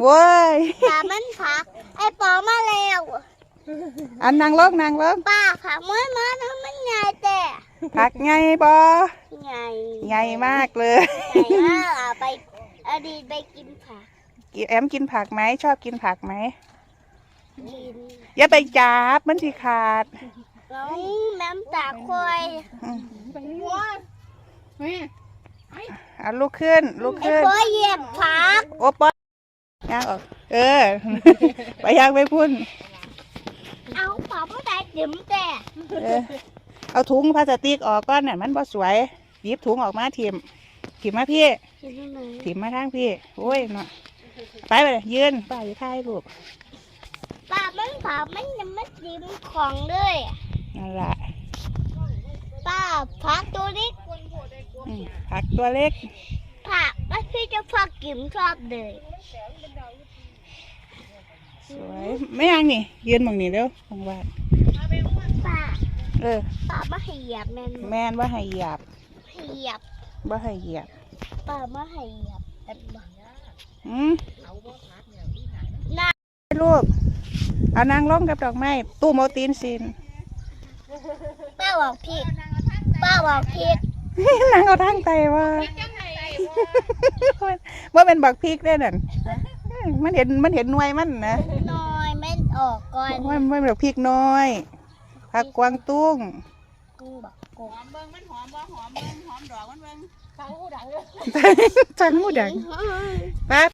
โว้ยป่ามันผัก ไอ้ปอมาแล้วอันนางลงนางลงป้าผักมันมาทำมันใหญ่แต่ผักไงบอใหญ่ไงมากเลยใหญ่มากอะไปอดีตไปกินผักแอมกินผักไหมชอบกินผักไหมกินอย่าไปจับมันสิขาดน้องน้ำตาควายอืมเฮ้ยเอาลุกขึ้นลุกไอ้ขึ้นปอเหยียบผักโอ้ปอย ย่างออก เออ ไปย่างไปพุ่น เอาปอมาได้ดื่มแต่เออ เอาถุงพลาสติกออกก้อนน่ะมันบ่สวยหยิบถุงออกมาทิมทิมมาพี่ กินทำไมทิมมาทางพี่ โอ้ยเนาะ ไปไปเลยยืนไปถ่ายรูปป้ามันผักมันยังไม่จิ้มของเลยนั่นแหละป้าผักตัวเล็กอืมผักตัวเล็ก ผักมันพี่จะผักกิมชอบเลยสวยไม่ยังนี่ยืนหมองนี่เร็วทางบ้านป้าเออป้ามาให้เหยียบแม่นบ่แม่นว่าให้เหยียบให้เหยียบว่าให้เหยียบป้ามาให้เหยียบแม่นบ่อืมน่าลูกเอานางร้องกับดอกไม้ตู้โมตีนซินป้าบอกผิดป้าบอกผิดนางเอาทางไตว่า ว่าเป็นบักพริกได้นั่นมันเห็นมันเห็นหน่วยมันนะน้อยแม่นออกก่อนว่ามันเป็นบักพริกน้อยผักกวางตุ้งกูบอกกูหอมเบิ่งมันหอมบ่หอมเบิ่งหอมดอกมันเบิ่งเขาดังจังหมูดังปั๊บ